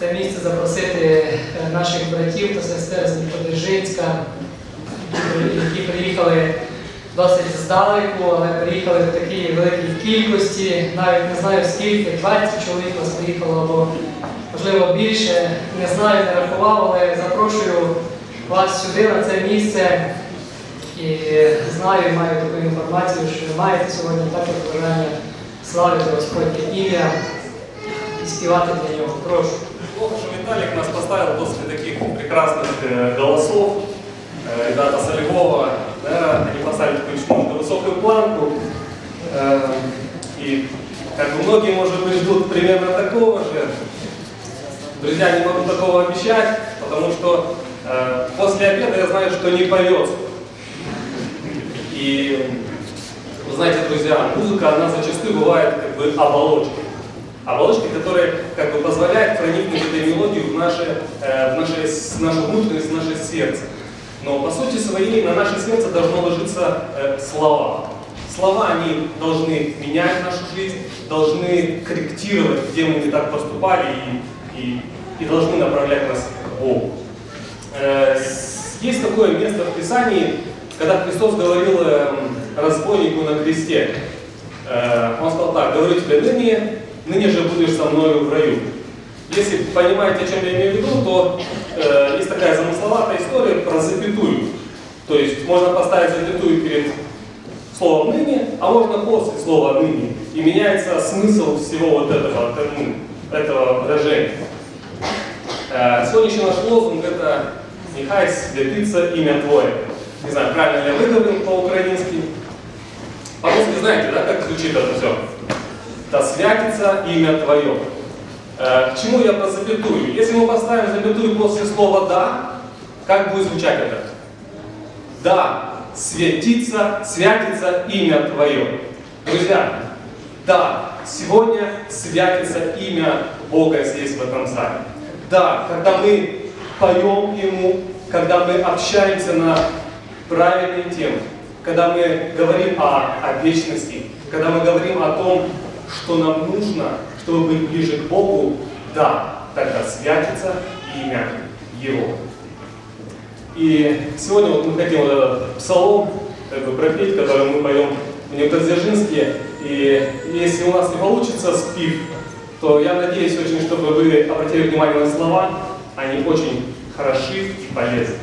це місце запросити е, наших братів та сестер з Дніпродзержинська, які приїхали досить здалеку, але приїхали в такій великій кількості, навіть не знаю скільки, 20 чоловік нас приїхало, або можливо більше, не знаю, не рахував, але запрошую вас сюди, на це місце. І знаю, маю таку інформацію, що ви маєте сьогодні також бажання славити Господнє ім'я і співати для нього. Прошу. Виталик нас поставил после таких прекрасных э, голосов. Э, ребята со Львова, наверное, они поставили такую немного высокую планку. Э, и как бы многие, может быть, ждут примерно такого же. Друзья, не могу такого обещать, потому что э, после обеда я знаю, что не поется. И вы знаете, друзья, музыка, она зачастую бывает как бы оболочкой. Оболочкой, которая как бы позволяет проникнуть этой мелодию в наше, э, в наше, с- нашу внутренность, в наше сердце. Но по сути своей на наше сердце должно ложиться э, слова. Слова, они должны менять нашу жизнь, должны корректировать, где мы не так поступали и, и, и должны направлять нас к Богу. Э, Есть такое место в Писании, когда Христос говорил эм, разбойнику на кресте. Э, Он сказал так, говорю тебе ныне, ныне же будешь со мною в раю. Если понимаете, о чем я имею в виду, то э, есть такая замысловатая история про запятую. То есть можно поставить запятую перед словом ныне, а можно после слова ныне. И меняется смысл всего вот этого, ну, этого выражения. Э, Сегодняшний наш лозунг это «Нехай святится имя Твое». Не знаю, правильно ли я выговорил по-украински. По-русски знаете, да, как звучит это все? «Да святится имя Твое». Э, К чему я про запятую? Если мы поставим запятую после слова «да», как будет звучать это? Да, светится, святится имя Твое. Друзья, да, сегодня святится имя Бога здесь, в этом зале. Да, когда мы поем Ему, когда мы общаемся на правильные темы, когда мы говорим о, о вечности, когда мы говорим о том, что нам нужно, чтобы быть ближе к Богу, да, тогда святится имя Его. И сегодня вот мы хотим вот этот псалом как бы, пропеть, который мы поем в Нептозержинске. И если у нас не получится спив, то я надеюсь очень, чтобы вы обратили внимание на слова. Они очень хороши и полезны.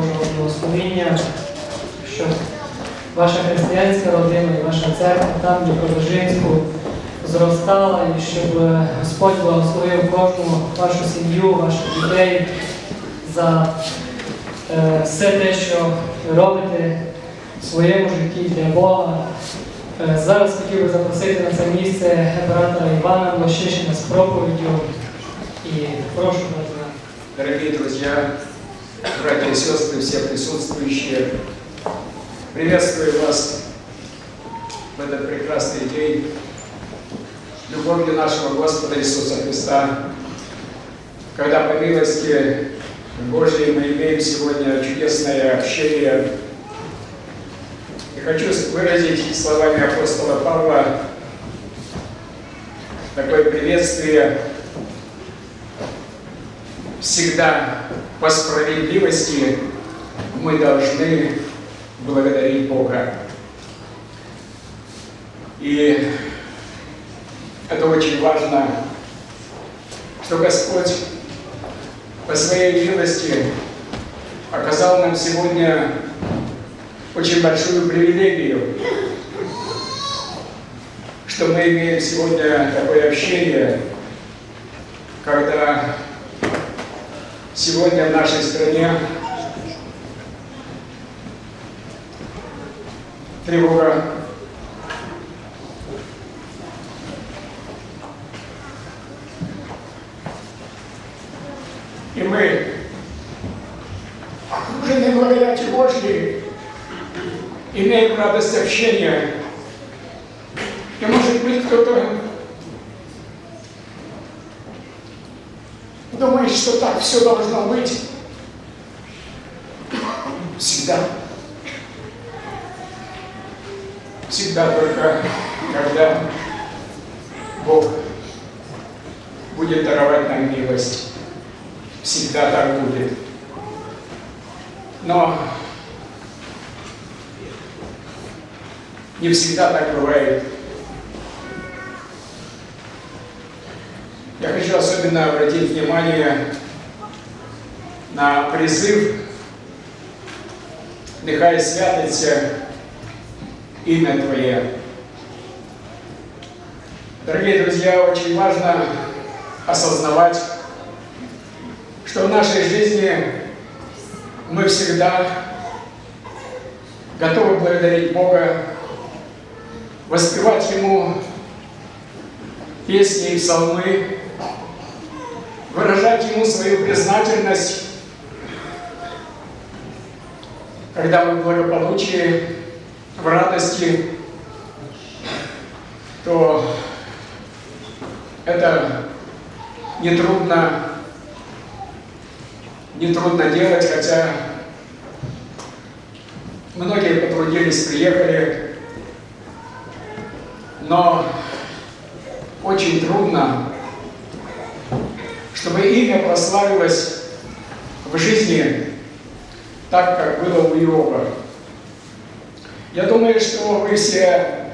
Божого благословення, щоб ваша християнська родина і ваша церква там, де Продовжинську, зростала і щоб е, Господь благословив кожну вашу сім'ю, ваших дітей за е, все те, що робите в своєму житті для Бога. Е, Зараз хотів би запросити на це місце оператора Івана Лощишина з проповіддю. И прошу вас. Дорогие друзья, братья и сестры, все присутствующие, приветствую вас в этот прекрасный день. Любовью нашего Господа Иисуса Христа, когда по милости Божьей мы имеем сегодня чудесное общение. И хочу выразить словами апостола Павла такое приветствие всегда по справедливости мы должны благодарить Бога. И это очень важно, что Господь по своей милости оказал нам сегодня очень большую привилегию, что мы имеем сегодня такое общение, когда сегодня в нашей стране тревога. И мы, окружены благодатью Божьей, имеем радость общения. И может быть кто-то думает, что так все должно быть. Всегда. Всегда только, когда Бог будет даровать нам милость. Всегда так будет. Но не всегда так бывает. Я хочу особенно обратить внимание на призыв «Нехай святиться имя Твое». Дорогие друзья, очень важно осознавать, что в нашей жизни мы всегда готовы благодарить Бога, воспевать Ему песни и псалмы, выражать Ему свою признательность. Когда мы в благополучии, в радости, то это нетрудно, нетрудно делать, хотя многие потрудились, приехали, но очень трудно, чтобы имя прославилось в жизни так, как было у Иова. Я думаю, что вы все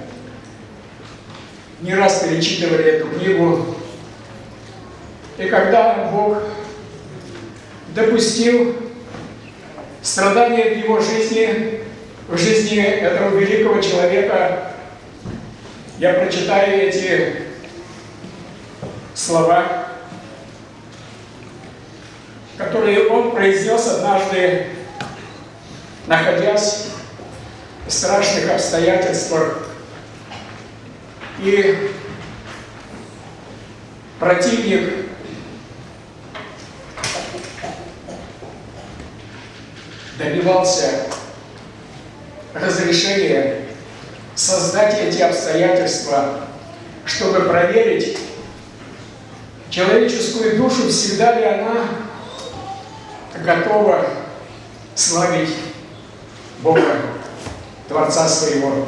не раз перечитывали эту книгу, и когда Бог допустил страдания в его жизни, в жизни этого великого человека, я прочитаю эти слова, которые он произнес однажды, находясь в страшных обстоятельствах. И противник добивался разрешения создать эти обстоятельства, чтобы проверить человеческую душу, всегда ли она готова славить Бога, Творца своего.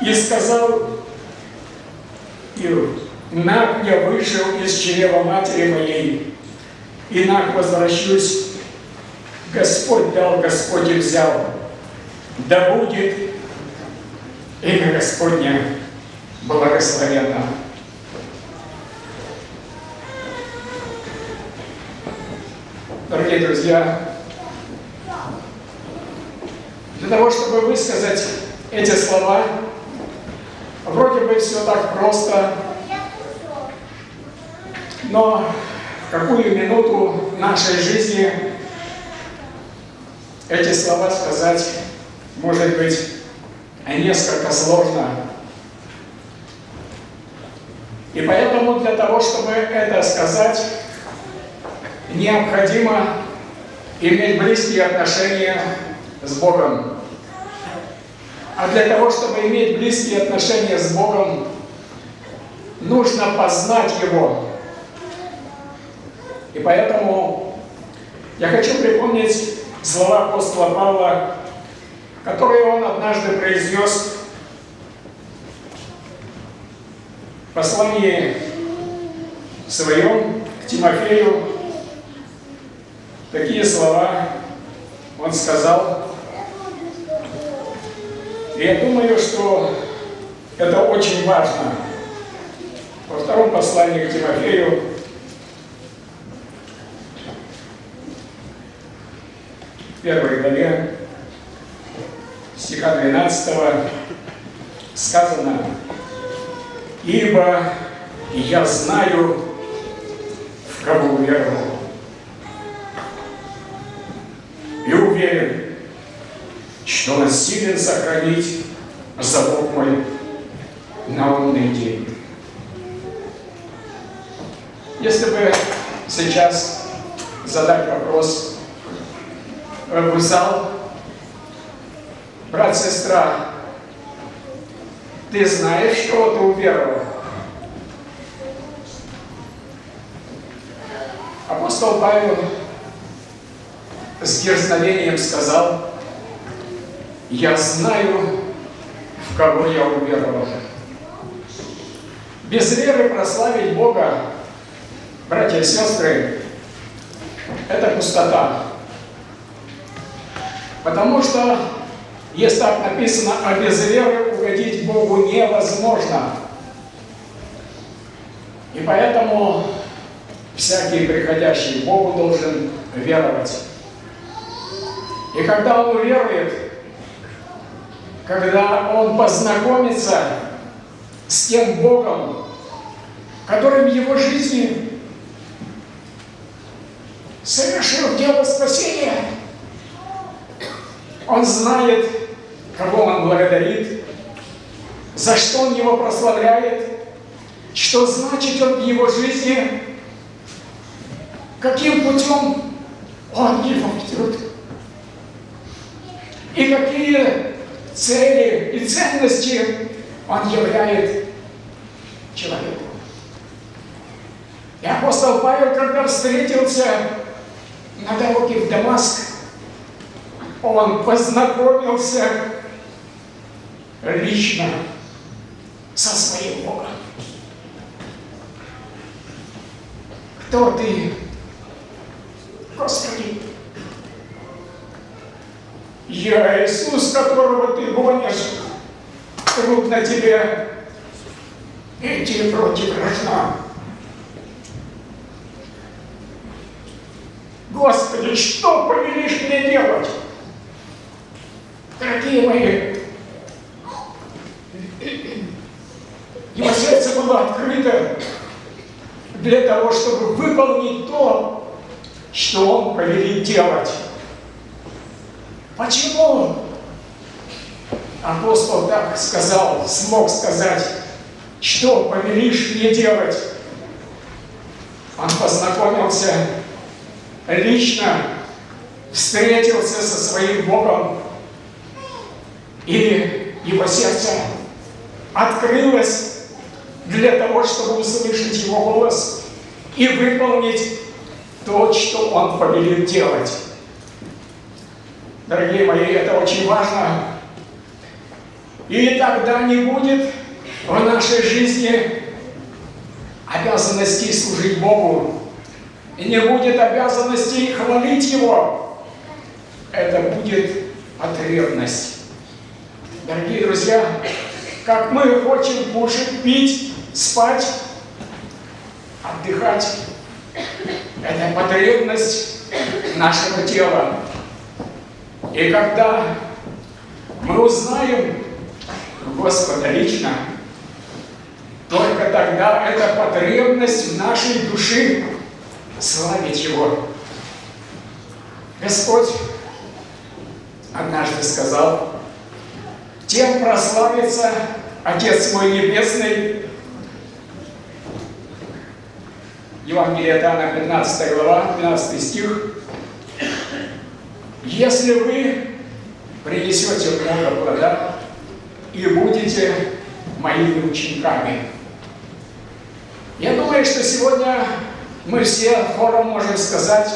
И сказал Иов, «Нак я вышел из чрева матери моей, и нак возвращусь, Господь дал, Господь и взял, да будет имя Господне благословенно». Дорогие друзья, для того, чтобы высказать эти слова, вроде бы все так просто, но в какую минуту нашей жизни эти слова сказать, может быть, несколько сложно. И поэтому для того, чтобы это сказать, необходимо иметь близкие отношения с Богом. А для того, чтобы иметь близкие отношения с Богом, нужно познать Его. И поэтому я хочу припомнить слова апостола Павла, которые он однажды произнес в послании своем к Тимофею. Такие слова он сказал. И я думаю, что это очень важно. Во втором послании к Тимофею первой главе стиха 12 сказано «Ибо я знаю, в кого уверовал, уверен, что он силен сохранить залог мой на умный день». Если бы сейчас задать вопрос в зал, брат, сестра, ты знаешь, что ты уверовал? Апостол Павел с дерзновением сказал, я знаю, в кого я уверовал. Без веры прославить Бога, братья и сестры, это пустота. Потому что, если так написано, а без веры угодить Богу невозможно. И поэтому всякий приходящий Богу должен веровать. И когда он уверует, когда он познакомится с тем Богом, который в его жизни совершил дело спасения, он знает, кого он благодарит, за что он его прославляет, что значит он в его жизни, каким путем он его ведет. И какие цели и ценности он являет человеку. И апостол Павел, когда встретился на дороге в Дамаск, он познакомился лично со своим Богом. Кто ты, Господи? Я Иисус, которого ты гонишь. Трудно тебе идти против граждан. Господи, что повелишь мне делать? Дорогие мои, его сердце было открыто для того, чтобы выполнить то, что он повелит делать. Почему апостол так сказал, смог сказать, что повелишь мне делать? Он познакомился лично, встретился со своим Богом, и его сердце открылось для того, чтобы услышать его голос и выполнить то, что он повелит делать. Дорогие мои, это очень важно. И тогда не будет в нашей жизни обязанностей служить Богу. И не будет обязанностей хвалить Его. Это будет потребность. Дорогие друзья, как мы хотим кушать, пить, спать, отдыхать, это потребность нашего тела. И когда мы узнаем Господа лично, только тогда эта потребность в нашей душе славить Его. Господь однажды сказал, тем прославится Отец мой Небесный. Евангелие Иоанна, 15 глава, 12 стих. Если вы принесете много плода и будете моими учениками. Я думаю, что сегодня мы все хором можем сказать,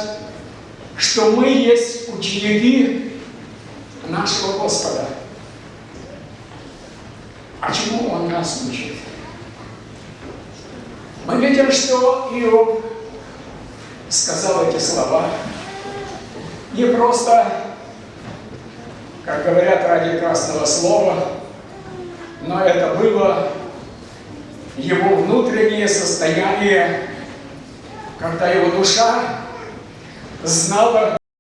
что мы есть ученики нашего Господа. А чему Он нас учит? Мы видим, что Иов сказал эти слова не просто, как говорят, ради красного слова, но это было его внутреннее состояние, когда его душа знала